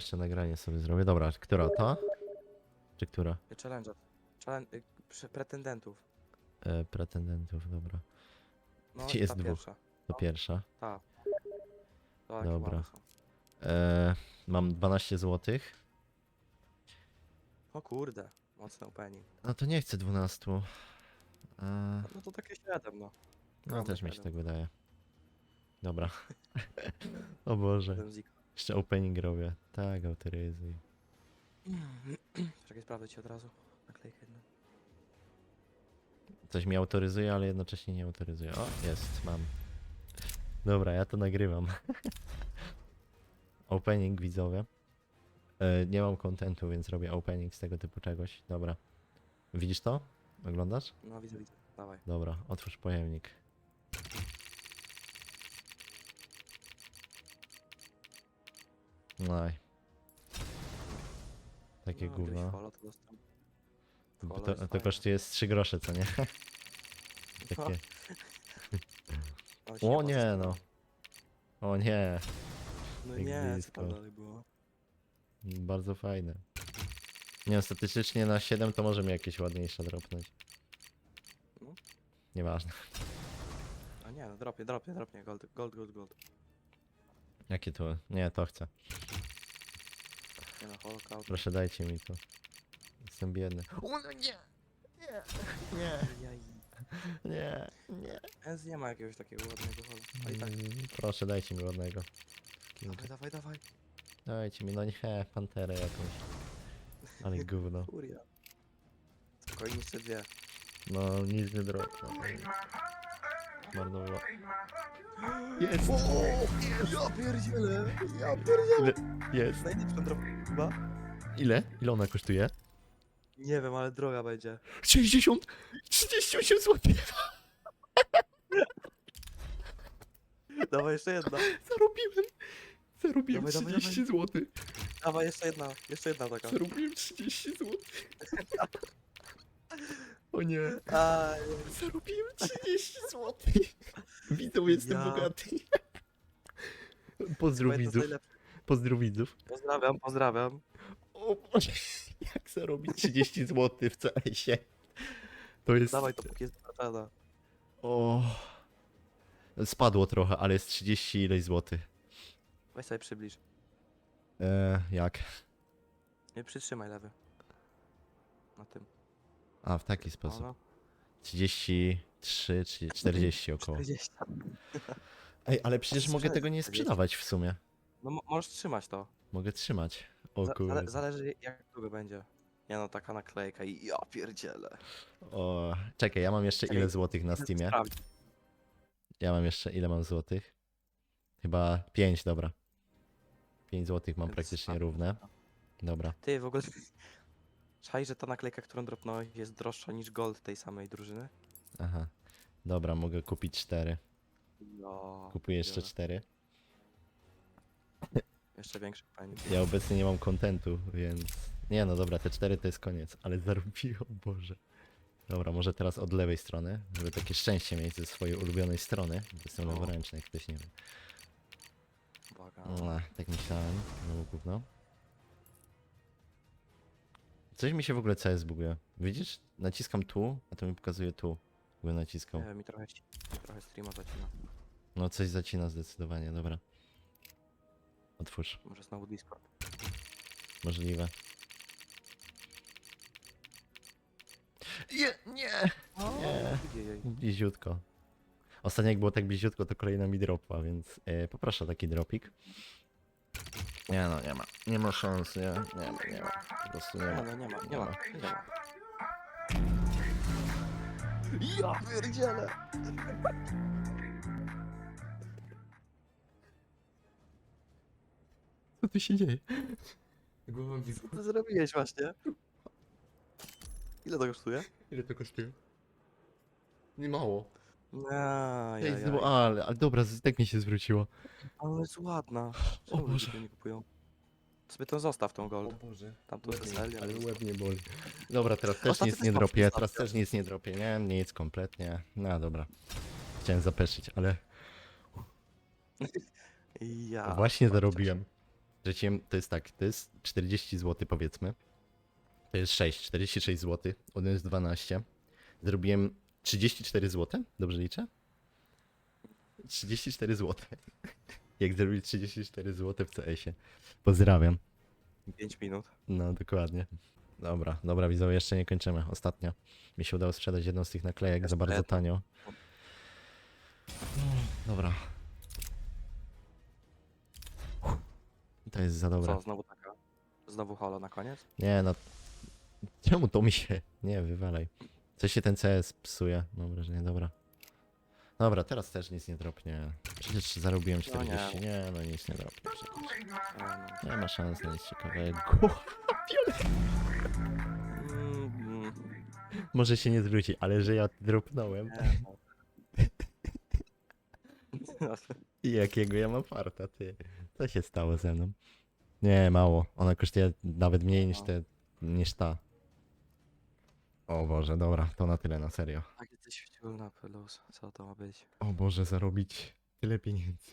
Jeszcze nagranie sobie zrobię. Dobra, która ta? Czy która? Challenge. Challenge y, pretendentów. E, pretendentów, dobra. No, Gdzie i jest ta dwóch? pierwsza. To pierwsza. Ta. To takie Dobra. ładne są. E, mam 12 zł. O kurde, mocny opening. No to nie chcę 12. E, No to takie 7, no. no też mi się tak wydaje. Dobra. o Boże. Ten zik. Jeszcze opening robię. Tak, autoryzuj. Czekaj, sprawdzę ci od razu. Naklejkę jedną. Coś mi autoryzuje, ale jednocześnie nie autoryzuje. O, jest, mam. Dobra, ja to nagrywam. opening widzowie. E, nie mam kontentu, więc robię opening z tego typu czegoś. Dobra. Widzisz to? Oglądasz? No widzę, widzę. Dawaj. Dobra, otwórz pojemnik. Naj. Takie no, gówno. to dostałem. Bo holo To, jest to fajne. kosztuje z 3 grosze, co nie? Takie. Ale O nie no. O nie. No jak nie, co blisko. tam dalej było? Bardzo fajne. Nie, statystycznie na 7 to może mi jakieś ładniejsze dropnąć. No. Nieważne. A nie, no dropnie, dropnie, dropnie. Gold, gold, gold, gold. Jakie to? Nie, to chcę. Nie no, holo, cloud. Proszę dajcie mi to. Jestem biedny. O no nie! Nie! Nie! Jaj. Nie! Nie! Ez nie ma jakiegoś takiego ładnego holo. A i tak. Mm, Proszę dajcie mi ładnego. Dawaj, dawaj, dawaj. Dajcie mi, no nie, panterę jakąś. Ale gówno. Furia. Spokojnie jeszcze dwie. No, nic nie dropnę. Marnowo. Jest! Ja pierdzielę! Ja Ile? Jest. Najlepszą drogę chyba? Ile? Ile ona kosztuje? Nie wiem, ale droga będzie. 60! 38 zł! Dawaj jeszcze jedna. Zarobiłem! Zarobiłem Dawaj, dawaj, 30 zł! Dawaj jeszcze jedna. Jeszcze jedna taka. Zarobiłem 30 zł! O nie! A, Zarobiłem 30 zł! Widzą, jestem Ja. bogaty! Pozdrów widzów, pozdrów widzów. Pozdrawiam, pozdrawiam. O Boże, jak zarobić 30 zł w CS-ie? To jest... Dawaj, to póki jest zaczęta. O... Spadło trochę, ale jest 30 ileś złotych. Weź sobie przybliż. E, jak? Nie przytrzymaj lewy. Na tym. A, w taki sposób. no. 33, czy 40 około. 40. Ej, ale przecież mogę tego nie 40. sprzedawać w sumie. No mo- możesz trzymać to. Mogę trzymać. O Za- kurde. zale zależy jak długo będzie. Nie no, taka naklejka i ja pierdzielę. O, czekaj, ja mam jeszcze ile Czekaj, złotych na Steamie? Sprawdź. Ja mam jeszcze, ile mam złotych? Chyba 5, dobra. 5 złotych mam Więc praktycznie tak. równe. Dobra. Ty w ogóle... Czaj, że ta naklejka, którą dropnąłeś jest droższa niż gold tej samej drużyny? Aha. Dobra, mogę kupić 4. No. Kupuję jeszcze. 4. Jeszcze większy pani. Ja obecnie nie mam kontentu, więc... Nie no dobra, te 4 to jest koniec, ale zarobiłem, Boże. Dobra, może teraz od lewej strony, żeby takie szczęście mieć ze swojej ulubionej strony. bo Jestem O. leworęczny, jak ktoś nie wie. Uwaga. No, tak myślałem, no gówno. Coś mi się w ogóle CS buguje. Widzisz? Naciskam tu, a to mi pokazuje tu. Jakby naciskał. Nie mi trochę, trochę streama zacina. No coś zacina zdecydowanie, dobra. Otwórz. Może znowu Discord. Możliwe. Nie, nie! Nie. Ojej. Bliziutko. Ostatnio jak było tak bliziutko, to kolejna mi dropła, więc e, poproszę taki dropik. Nie no, nie ma. Nie ma szans, nie, nie ma, nie ma. Po prostu nie Nie ma. no, nie ma, Nie nie ma. ma, nie ma. Ja pierdzielę! Co tu się dzieje? Głowa mi Co ty zrobiłeś właśnie? Ile to kosztuje? Ile to kosztuje? Nie mało. Ej, no, ale, ale dobra, tak mi się zwróciło. Ale jest ładna. Czemu ludzie Boże. tego nie kupują? Sobie tą zostaw tą O. Boże. Tam to jest. Ale łeb nie boli. Dobra, teraz też nic nie dropię, teraz też nic nie dropię, nie? Nic kompletnie. No dobra. Chciałem zapeszyć, ale I ja. właśnie zarobiłem. Rzuciłem, to jest tak, to jest 40 zł powiedzmy. To jest 6, 46 zł, on jest 12. Zrobiłem 34 zł, dobrze liczę? 34 zł. Jak zrobić 34 zł w CS-ie. Pozdrawiam. 5 minut. No, dokładnie. Dobra, dobra, widzowie, jeszcze nie kończymy. Ostatnio mi się udało sprzedać jedną z tych naklejek za bardzo tanio. Dobra. To jest za dobre. Co, znowu taka? Znowu holo na koniec? Nie no. Czemu to mi się. Nie, wywalaj. Coś się ten CS psuje. Mam wrażenie, dobra. Dobra, teraz też nic nie dropnie. Przecież zarobiłem No nie. 40. Nie, no nic nie dropnie. przecież. E, Nie ma szans na nic ciekawego. Mm, Może się nie zwróci, ale że ja dropnąłem. no. I jakiego ja mam farta, ty. Co się stało ze mną? Nie, mało. Ona kosztuje nawet mniej niż No. te, niż ta. O Boże, dobra, to na tyle, na serio. Tak jesteś wciął na plus. Co to ma być? O Boże, zarobić tyle pieniędzy.